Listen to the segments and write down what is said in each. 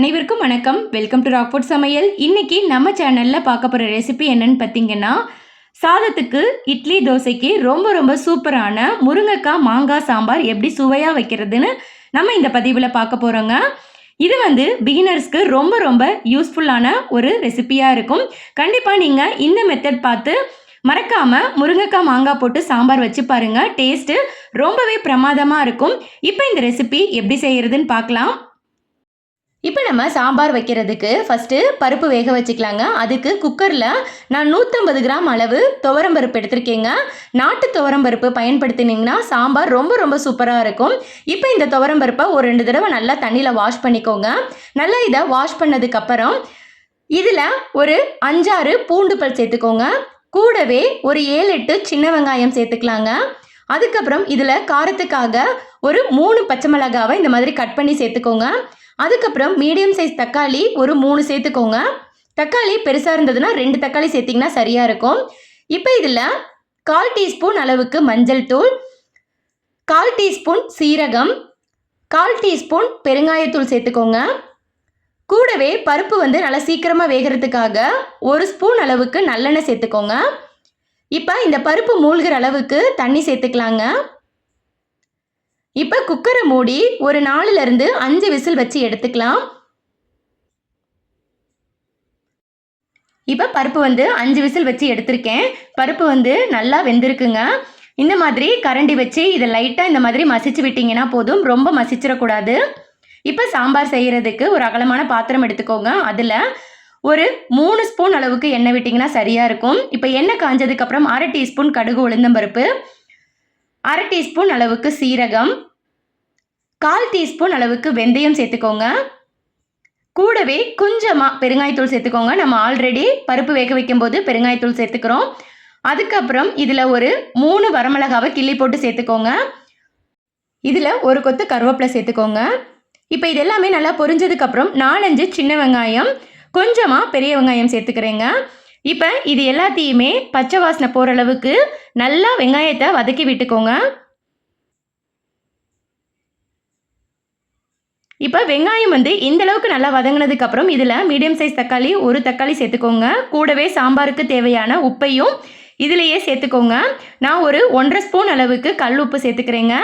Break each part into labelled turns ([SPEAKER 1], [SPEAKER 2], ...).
[SPEAKER 1] அனைவருக்கும் வணக்கம். Welcome to Rockfort சமையல். இன்னைக்கு நம்ம சேனலில் பார்க்க போகிற ரெசிபி என்னன்னு பார்த்தீங்கன்னா சாதத்துக்கு இட்லி தோசைக்கு ரொம்ப ரொம்ப சூப்பரான முருங்கைக்காய் மாங்காய் சாம்பார் எப்படி சுவையாக வைக்கிறதுன்னு நம்ம இந்த பதிவில் பார்க்க போகிறோங்க இது வந்து பிகினர்ஸ்க்கு ரொம்ப ரொம்ப யூஸ்ஃபுல்லான ஒரு ரெசிபியாக இருக்கும். கண்டிப்பாக நீங்கள் இந்த மெத்தட் பார்த்து மறக்காமல் முருங்கைக்காய் மாங்காய் போட்டு சாம்பார் வச்சு பாருங்கள் டேஸ்ட்டு ரொம்பவே பிரமாதமாக இருக்கும். இப்போ இந்த ரெசிபி எப்படி செய்கிறதுன்னு பார்க்கலாம். இப்போ நம்ம சாம்பார் வைக்கிறதுக்கு ஃபஸ்ட்டு பருப்பு வேக வச்சுக்கலாங்க. அதுக்கு குக்கரில் நான் நூற்றம்பது கிராம் அளவு துவரம்பருப்பு எடுத்திருக்கேங்க. நாட்டு துவரம்பருப்பு பயன்படுத்தினீங்கன்னா சாம்பார் ரொம்ப ரொம்ப சூப்பராக இருக்கும். இப்போ இந்த துவரம்பருப்பை ஒரு ரெண்டு தடவை நல்லா தண்ணியில் வாஷ் பண்ணிக்கோங்க. நல்லா இதை வாஷ் பண்ணதுக்கப்புறம் இதில் ஒரு அஞ்சாறு பூண்டு பல் சேர்த்துக்கோங்க. கூடவே ஒரு ஏழு எட்டு சின்ன வெங்காயம் சேர்த்துக்கலாங்க. அதுக்கப்புறம் இதில் காரத்துக்காக ஒரு மூணு பச்சை மிளகாவை இந்த மாதிரி கட் பண்ணி சேர்த்துக்கோங்க. அதுக்கப்புறம் மீடியம் சைஸ் தக்காளி ஒரு மூணு சேர்த்துக்கோங்க. தக்காளி பெருசாக இருந்ததுன்னா ரெண்டு தக்காளி சேர்த்திங்கன்னா சரியாக இருக்கும். இப்போ இதில் கால் டீஸ்பூன் அளவுக்கு மஞ்சள் தூள் கால் டீஸ்பூன் சீரகம் கால் டீஸ்பூன் பெருங்காயத்தூள் சேர்த்துக்கோங்க. கூடவே பருப்பு வந்து நல்லா சீக்கிரமாக வேகிறதுக்காக ஒரு ஸ்பூன் அளவுக்கு நல்லெண்ணெய் சேர்த்துக்கோங்க. இப்போ இந்த பருப்பு மூழ்கிற அளவுக்கு தண்ணி சேர்த்துக்கலாங்க. இப்போ குக்கரை மூடி ஒரு நாலுலேருந்து அஞ்சு விசில் வச்சு எடுத்துக்கலாம். இப்போ பருப்பு வந்து அஞ்சு விசில் வச்சு எடுத்திருக்கேன். பருப்பு வந்து நல்லா வெந்திருக்குங்க. இந்த மாதிரி கரண்டி வச்சு இதை லைட்டாக இந்த மாதிரி மசிச்சு விட்டிங்கன்னா போதும். ரொம்ப மசிச்சிடக்கூடாது. இப்போ சாம்பார் செய்கிறதுக்கு ஒரு அகலமான பாத்திரம் எடுத்துக்கோங்க. அதில் ஒரு மூணு ஸ்பூன் அளவுக்கு எண்ணெய் விட்டிங்கன்னா சரியாக இருக்கும். இப்போ எண்ணெய் காஞ்சதுக்கப்புறம் அரை டீஸ்பூன் கடுகு உளுந்தம்பருப்பு. அரை டீஸ்பூன் அளவுக்கு சீரகம் கால் டீஸ்பூன் அளவுக்கு வெந்தயம் சேர்த்துக்கோங்க. கூடவே கொஞ்சமாக பெருங்காயத்தூள் சேர்த்துக்கோங்க. நம்ம ஆல்ரெடி பருப்பு வேக வைக்கும்போது பெருங்காயத்தூள் சேர்த்துக்கிறோம். அதுக்கப்புறம் இதில் ஒரு மூணு வரமிளகாவை கிள்ளி போட்டு சேர்த்துக்கோங்க. இதில் ஒரு கொத்து கருவேப்பிலை சேர்த்துக்கோங்க. இப்போ இது எல்லாமே நல்லா பொரிஞ்சதுக்கப்புறம் நாலஞ்சு சின்ன வெங்காயம் கொஞ்சமாக பெரிய வெங்காயம் சேர்த்துக்கிறேங்க. இப்போ இது எல்லாத்தையுமே பச்சை வாசனை போகிற அளவுக்கு நல்லா வெங்காயத்தை வதக்கி விட்டுக்கோங்க. இப்போ வெங்காயம் வந்து இந்த அளவுக்கு நல்லா வதங்கினதுக்கப்புறம் இதில் மீடியம் சைஸ் தக்காளி ஒரு தக்காளி சேர்த்துக்கோங்க. கூடவே சாம்பாருக்கு தேவையான உப்பையும் இதிலையே சேர்த்துக்கோங்க. நான் ஒரு ஒன்றரை ஸ்பூன் அளவுக்கு கல் உப்பு சேர்த்துக்கிறேங்க.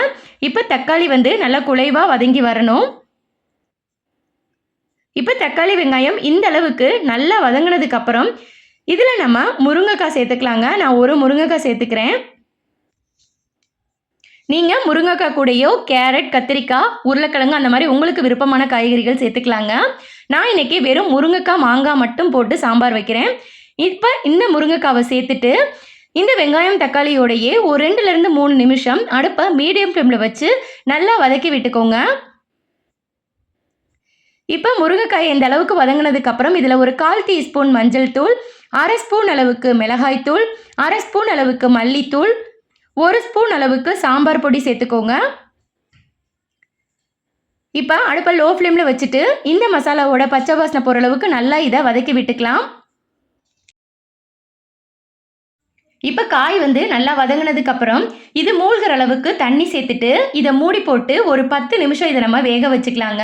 [SPEAKER 1] இப்போ தக்காளி வந்து நல்லா குலைவாக வதங்கி வரணும். இப்போ தக்காளி வெங்காயம் இந்த அளவுக்கு நல்லா வதங்கினதுக்கப்புறம் இதில் நம்ம முருங்கைக்காய் சேர்த்துக்கலாங்க. நான் ஒரு முருங்கைக்காய் சேர்த்துக்கிறேன். நீங்கள் முருங்கைக்காய் கூடயோ கேரட் கத்திரிக்காய் உருளைக்கிழங்கு அந்த மாதிரி உங்களுக்கு விருப்பமான காய்கறிகள் சேர்த்துக்கலாங்க. நான் இன்றைக்கி வெறும் முருங்கைக்காய் மாங்காய் மட்டும் போட்டு சாம்பார் வைக்கிறேன். இப்போ இந்த முருங்கைக்காவை சேர்த்துட்டு இந்த வெங்காயம் தக்காளியோடையே ஒரு ரெண்டுலேருந்து மூணு நிமிஷம் அடுப்பை மீடியம் ஃப்ளேமில் வச்சு நல்லா வதக்கி விட்டுக்கோங்க. இப்போ முருங்கைக்காய் இந்த அளவுக்கு வதங்கினதுக்கப்புறம் இதில் ஒரு கால் டீஸ்பூன் மஞ்சள் தூள் அரை ஸ்பூன் அளவுக்கு மிளகாய்த்தூள் அரை ஸ்பூன் அளவுக்கு மல்லித்தூள் ஒரு ஸ்பூன் அளவுக்கு சாம்பார் பொடி சேர்த்துக்கோங்க. இப்போ அடுப்பை லோ ஃப்ளேமில் வச்சுட்டு இந்த மசாலாவோட பச்சை வாசனை போகிற அளவுக்கு நல்லா இதை வதக்கி விட்டுக்கலாம். இப்போ காய் வந்து நல்லா வதங்கினதுக்கு அப்புறம் இது மூழ்கிற அளவுக்கு தண்ணி சேர்த்துட்டு இதை மூடி போட்டு ஒரு பத்து நிமிஷம் இதை நம்ம வேக வச்சுக்கலாங்க.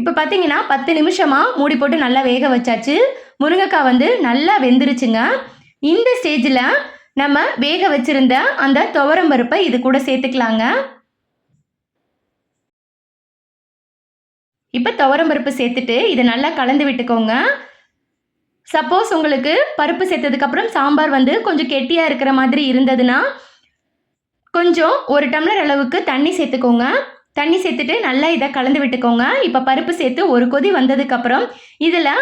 [SPEAKER 1] இப்போ பார்த்தீங்கன்னா பத்து நிமிஷமாக மூடி போட்டு நல்லா வேக வச்சாச்சு. முருங்கைக்காய் வந்து நல்லா வெந்துருச்சுங்க. இந்த ஸ்டேஜில் நம்ம வேக வச்சுருந்த அந்த துவரம் பருப்பை இது கூட சேர்த்துக்கலாங்க. இப்போ துவரம் பருப்பு சேர்த்துட்டு இதை நல்லா கலந்து விட்டுக்கோங்க. சப்போஸ் உங்களுக்கு பருப்பு சேர்த்ததுக்கப்புறம் சாம்பார் வந்து கொஞ்சம் கெட்டியாக இருக்கிற மாதிரி இருந்ததுன்னா கொஞ்சம் ஒரு டம்ளர் அளவுக்கு தண்ணி சேர்த்துக்கோங்க. தண்ணி சேர்த்துட்டு நல்லா இதை கலந்து விட்டுக்கோங்க. இப்போ பருப்பு சேர்த்து ஒரு கொதி வந்ததுக்கப்புறம் இதில்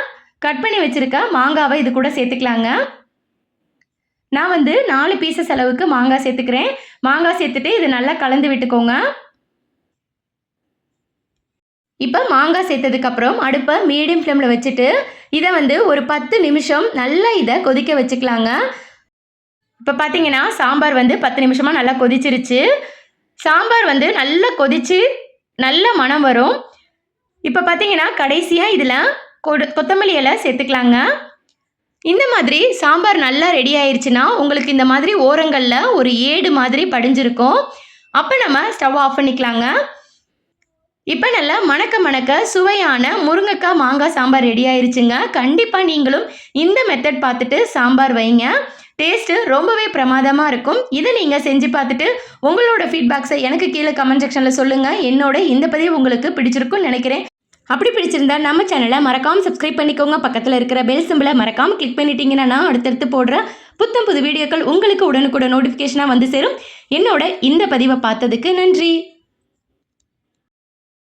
[SPEAKER 1] கட் பண்ணி வச்சுருக்க மாங்காவை இது கூட சேர்த்துக்கலாங்க. நான் வந்து நாலு பீசஸ் அளவுக்கு மாங்காய் சேர்த்துக்கிறேன். மாங்காய் சேர்த்துட்டு இது நல்லா கலந்து விட்டுக்கோங்க. இப்போ மாங்காய் சேர்த்ததுக்கப்புறம் அடுப்பை மீடியம் ஃப்ளேமில் வச்சுட்டு இதை வந்து ஒரு பத்து நிமிஷம் நல்லா இதை கொதிக்க வச்சுக்கலாங்க. இப்போ பார்த்தீங்கன்னா சாம்பார் வந்து பத்து நிமிஷமாக நல்லா கொதிச்சிருச்சு. சாம்பார் வந்து நல்லா கொதித்து நல்ல மனம் வரும். இப்போ பார்த்தீங்கன்னா கடைசியாக இதில் கொடு கொத்தமல்லி இலை சேர்த்துக்கலாங்க. இந்த மாதிரி சாம்பார் நல்லா ரெடி ஆயிடுச்சுன்னா உங்களுக்கு இந்த மாதிரி ஓரங்களில் ஒரு ஏடு மாதிரி படிஞ்சிருக்கும். அப்போ நம்ம ஸ்டவ் ஆஃப் பண்ணிக்கலாங்க. இப்போ நல்லா மணக்க மணக்க சுவையான முருங்கைக்காய் மாங்காய் சாம்பார் ரெடி ஆயிருச்சுங்க. கண்டிப்பாக நீங்களும் இந்த மெத்தட் பார்த்துட்டு சாம்பார் வைங்க. டேஸ்ட்டு ரொம்பவே பிரமாதமாக இருக்கும். இதை நீங்கள் செஞ்சு பார்த்துட்டு உங்களோட ஃபீட்பேக்ஸை எனக்கு கீழே கமெண்ட் செக்ஷனில் சொல்லுங்கள் என்னோட இந்த பதிவு உங்களுக்கு பிடிச்சிருக்கும்னு நினைக்கிறேன். அப்படி பிடிச்சிருந்தா நம்ம சேனலை மறக்காமல் சப்ஸ்கிரைப் பண்ணிக்கோங்க. பக்கத்தில் இருக்கிற பெல் சிம்பிளை மறக்காமல் கிளிக் பண்ணிட்டீங்கன்னா நான் அடுத்தடுத்து போடுற புத்தம் புது வீடியோக்கள் உங்களுக்கு உடனுக்குடன் நோட்டிஃபிகேஷனாக வந்து சேரும். என்னோட இந்த பதிவை பார்த்ததுக்கு நன்றி.